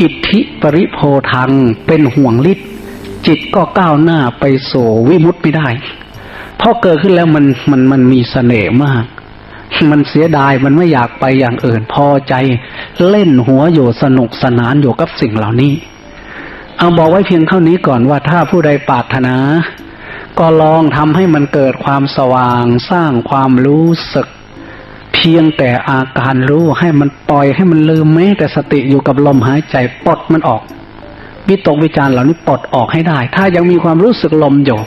อิทธิปริโพทังเป็นห่วงฤทธิ์จิตก็ก้าวหน้าไปโสวิมุตไม่ได้พราะเกิดขึ้นแล้วมันมันมันมีเสน่ห์มาก มันเสียดายมันไม่อยากไปอย่างอื่นพอใจ เล่นหัวอยู่สนุกสนานอยู่กับสิ่งเหล่านี้ เอาบอกไว้เพียงเท่านี้ก่อนว่าถ้าผู้ใดปรารถนา ก็ลองทำให้มันเกิดความสว่างสร้างความรู้สึก พียงแต่อาการรู้ให้มันปล่อยให้มันลืมแม้แต่สติอยู่กับลมหายใจปลดมันออกวิตกวิจารเหล่านี้ปลดออกให้ได้ ถ้ายังมีความรู้สึกลมอยู่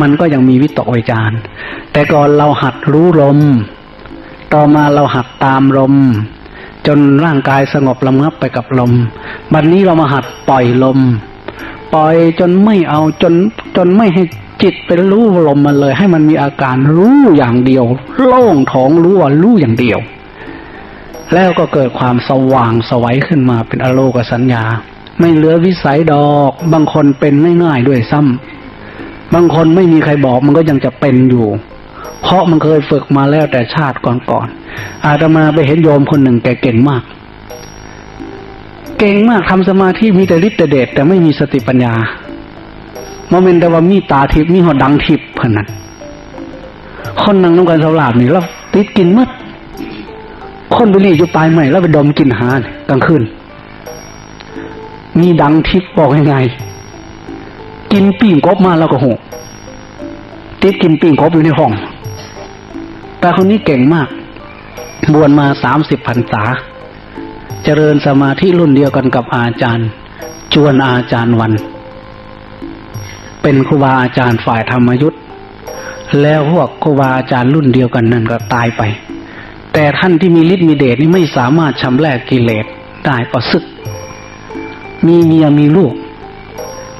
มันก็ยังมีวิตกวิจารแต่ก่อนเราหัดรู้ลม ต่อมาเราหัดตามลม จนร่างกายสงบระงับไปกับลม บัดนนี้เรามาหัดปล่อยลม ปล่อยจนไม่เอาจนจนไม่ให้ จิตเป็นรู้ลมมันเลย ให้มันมีอาการรู้อย่างเดียว โล่งท้องรู้ว่ารู้อย่างเดียว แล้วก็เกิดความสว่างสวัยขึ้นมาเป็นอโลกสัญญา ไม่เหลือวิสัยดอก บางคนเป็นง่ายด้วยซ้ำบางคนไม่มีใครบอกมันก็ยังจะเป็นอยู่ เพราะมันเคยฝึกมาแล้วแต่ชาติก่อนๆอาตมาไปเห็นโยมคนหนึ่งแกเก่งมาก เก่งมากทำสมาธิมีแต่ฤทธิ์แต่เดชแต่ไม่มีสติปัญญา โมเมนต์แต่ว่ามีตาทิพย์มีหัวดังทิพย์เพื่อนนั้นคนนั่งน้ำกันสลาบนี่แล้วติดกินมัดคนไปรีอยู่ปลายใหม่แล้วไปดมกินหานกลางคืนมีดังทิพย์บอกยังไง กินปิ้งกบมาแล้วก็หกติดกินปิ้งกบอยู่ในห้องแต่คนนี้เก่งมาก บวชมาสามสิบพรรษา เจริญสมาธิรุ่นเดียวกันกับอาจารย์ จวนอาจารย์วัน เป็นครูบาอาจารย์ฝ่ายธรรมยุทธ์แล้วพวกครูบาอาจารย์รุ่นเดียวกันนั่นก็ตายไป แต่ท่านที่มีฤทธิ์มีเดชนี่ไม่สามารถชำระกิเลสได้ก็สึก มีเมียมีลูก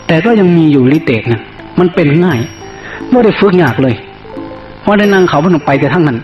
แต่ก็ยังมีอยู่ฤทธิ์เดชนะมันเป็นง่ายไม่ได้ฝึกยากเลยว่าได้นั่งเขาพนมไปแต่ทั้งนั้น